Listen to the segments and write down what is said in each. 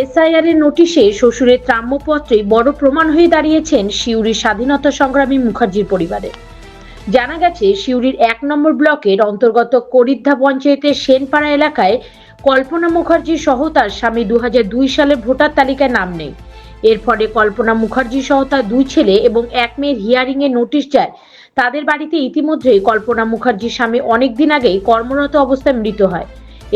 SIR এর নোটিশে শ্বশুরের ত্রাম্যপত্রে বড় প্রমাণ হয়ে দাঁড়িয়েছেন সিউড়ির স্বাধীনতা সংগ্রামী মুখার্জির পরিবারে। জানা গেছে, সিউড়ির এক নম্বর ব্লকের অন্তর্গত করিদ্ধা পঞ্চায়েতের সেনপাড়া এলাকায় কল্পনা মুখার্জি সহ তার স্বামী দু হাজার দুই সালে ভোটার তালিকায় নাম নেই। এর ফলে কল্পনা মুখার্জি সহ তার দুই ছেলে এবং এক মেয়ের হিয়ারিং এর নোটিশ যায়। তাদের বাড়িতে ইতিমধ্যেই কল্পনা মুখার্জির স্বামী অনেকদিন আগেই কর্মরত অবস্থায় মৃত হয়।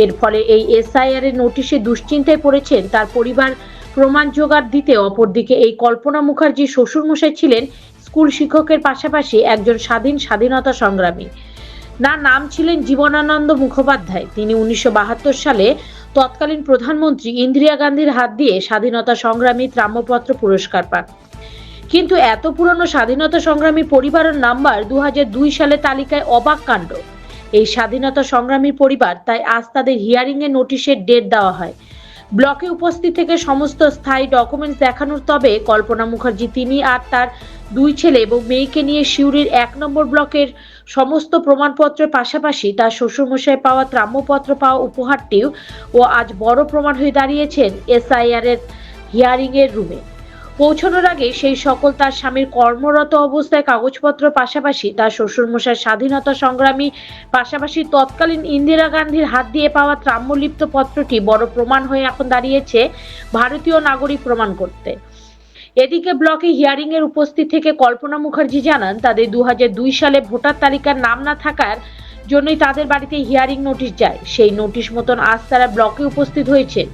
এর ফলে এই এসআইআর এর নোটিশে দুশ্চিন্তায় পড়েছেন তার পরিবার। প্রমাণ জোগাড় দিতে অপরদিকে এই কল্পনা মুখার্জি শ্বশুরমশাই ছিলেন স্কুল শিক্ষকের পাশাপাশি একজন স্বাধীন স্বাধীনতা সংগ্রামী। না নাম ছিলেন জীবনানন্দ মুখোপাধ্যায়। তিনি উনিশশো বাহাত্তর সালে তৎকালীন প্রধানমন্ত্রী ইন্দিরা গান্ধীর হাত দিয়ে স্বাধীনতা সংগ্রামী ত্রাম্যপত্র পুরস্কার পান। কিন্তু এত পুরনো স্বাধীনতা সংগ্রামী পরিবারের নাম্বার দু সালে তালিকায় অবাক কাণ্ড। এই স্বাধীনতা সংগ্রামী পরিবার, তাই আজ তাদের হিয়ারিং এর নোটিশের ডেট দেওয়া হয়। ব্লকে উপস্থিত থেকে সমস্ত স্থায়ী ডকুমেন্টস দেখানোর তবে কল্পনা মুখার্জি তিনি আর তার দুই ছেলে এবং মেয়েকে নিয়ে সিউড়ির এক নম্বর ব্লকের সমস্ত প্রমাণপত্রের পাশাপাশি তার শ্বশুরমশাই পাওয়া ত্রাম্যপত্র পাওয়া উপহারটিও ও আজ বড় প্রমাণ হয়ে দাঁড়িয়েছেন এসআইআর এর হিয়ারিং এর রুমে পৌঁছানোর আগে সেই সকল তার স্বামীর কর্মরত অবস্থায় কাগজপত্র পাশাপাশি তার শ্বশুরমশাই স্বাধীনতা সংগ্রামী, পাশাপাশি তৎকালীন ইন্দিরা গান্ধীর হাত দিয়ে পাওয়া ত্রাম্যলিপ্ত পত্রটি বড় প্রমাণ হয়ে এখন দাঁড়িয়েছে ভারতীয় নাগরিক প্রমাণ করতে। এদিকে ব্লকে হিয়ারিং এর উপস্থিত থেকে কল্পনা মুখার্জি জানান, তাদের দু হাজার দুই সালে ভোটার তালিকার নাম না থাকার জন্যই তাদের বাড়িতে হিয়ারিং নোটিশ যায়। সেই নোটিশ মতন আজ তারা ব্লকে উপস্থিত হয়েছেন।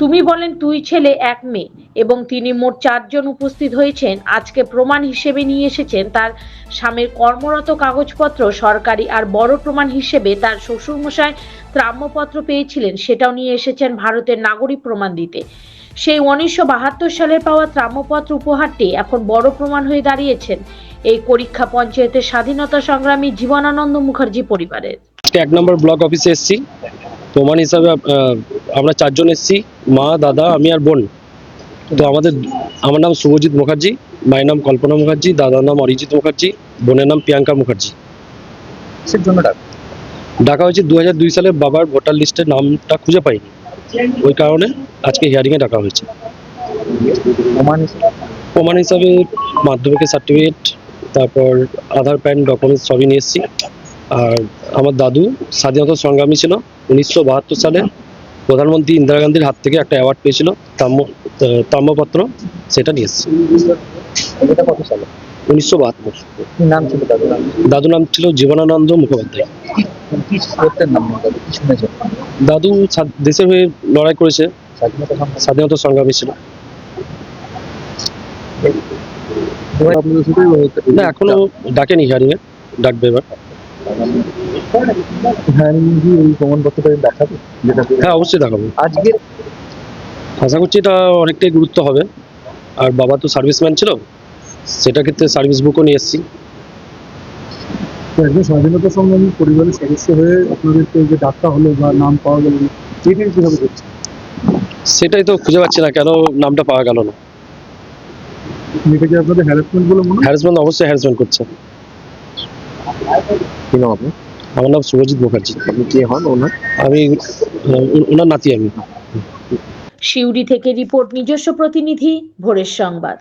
তুমি বলেন দুই ছেলে এক মেয়ে এবং তিনি মোট চারজন উপস্থিত হয়েছেন। আজকে প্রমাণ হিসেবে নিয়ে এসেছেন তার স্বামীর কর্মরত কাগজপত্র, সরকারি আর বড় প্রমাণ হিসেবে তার শ্বশুরমশাই ত্রাম্যপত্র পেয়েছিলেন, সেটাও নিয়ে এসেছেন ভারতের নাগরিক প্রমাণ দিতে। সেই উনিশশো বাহাত্তর সালের পাওয়া ত্রাম্যপত্র উপহারটি এখন বড় প্রমাণ হয়ে দাঁড়িয়েছেন এই পরীক্ষা পঞ্চায়েতের স্বাধীনতা সংগ্রামী জীবনানন্দ মুখার্জি পরিবারের। এক নম্বর ব্লক অফিসে এসেছি। প্রমাণ হিসাবে আমরা চারজন এসেছি মা দাদা আমি আর বোন। তো আমাদের আমার নাম শুভজিৎ মুখার্জি মায়ের নাম কল্পনা মুখার্জি দাদার নাম অরিজিৎ মুখার্জি বোনের নাম প্রিয়াঙ্কা মুখার্জি। কিসের জন্য ডাক? ডাকা হয়েছে দু হাজার দুই সালে বাবার ভোটার লিস্টের নামটা খুঁজে পাইনি। ওই কারণে আজকে হিয়ারিংয়ে ডাকা হয়েছে। প্রমাণ প্রমাণ হিসাবে মাধ্যমিকের সার্টিফিকেট তারপর আধার প্যান ডকুমেন্টস সবই নিয়ে এসেছি। আর আমার দাদু স্বাধীনতা সংগ্রামী ছিল উনিশশো বাহাত্তর সালে। প্রধানমন্ত্রী ইন্দিরা গান্ধীর হাত থেকে একটা অ্যাওয়ার্ড পেয়েছিল তাম্য আহ, তাম্রপত্র সেটা নিয়ে এসেছি। উনিশশো বাহাত্তর নাম ছিল দাদু নাম ছিল জীবনানন্দ মুখোপাধ্যায়। দাদু দেশের হয়ে লড়াই করেছে। স্বাধীনতা সংগ্রাম। সংগ্রামী ছিল। না এখনও ডাকেনি হিয়ারিংয়ে ডাকবে এবার। হ্যাঁ কি এই প্রমাণপত্রটা দেখাবে যেটা হ্যাঁ অবশ্যই দেখাবো। আজকের আশা করছি এটা অনেকটাই গুরুত্ব হবে। আর বাবা তো সার্ভিসম্যান ছিল সেটা ক্ষেত্রে সার্ভিস বুকও নিয়ে এসেছি। একজন স্বাধীনতা সংগ্রামী পরিবারের সদস্য হয়ে আপনাদেরকে যে ডাক্তার হলো বা নাম পাওয়া গেল না এটি কীভাবে সেটাই তো খুঁজে পাচ্ছি না কেন নামটা পাওয়া গেল না। এটা কি আপনাদের হ্যারাসমেন্ট বলে মনে হ্যারাসমেন্ট অবশ্যই হ্যারাসমেন্ট করছে। কি নাম আপনি আমার নাম শুভজিৎ মুখার্জি। আপনি কে হন ওনার? আমি ওনার নাতি আমি। সিউড়ি থেকে রিপোর্ট নিজস্ব প্রতিনিধি ভোরের সংবাদ।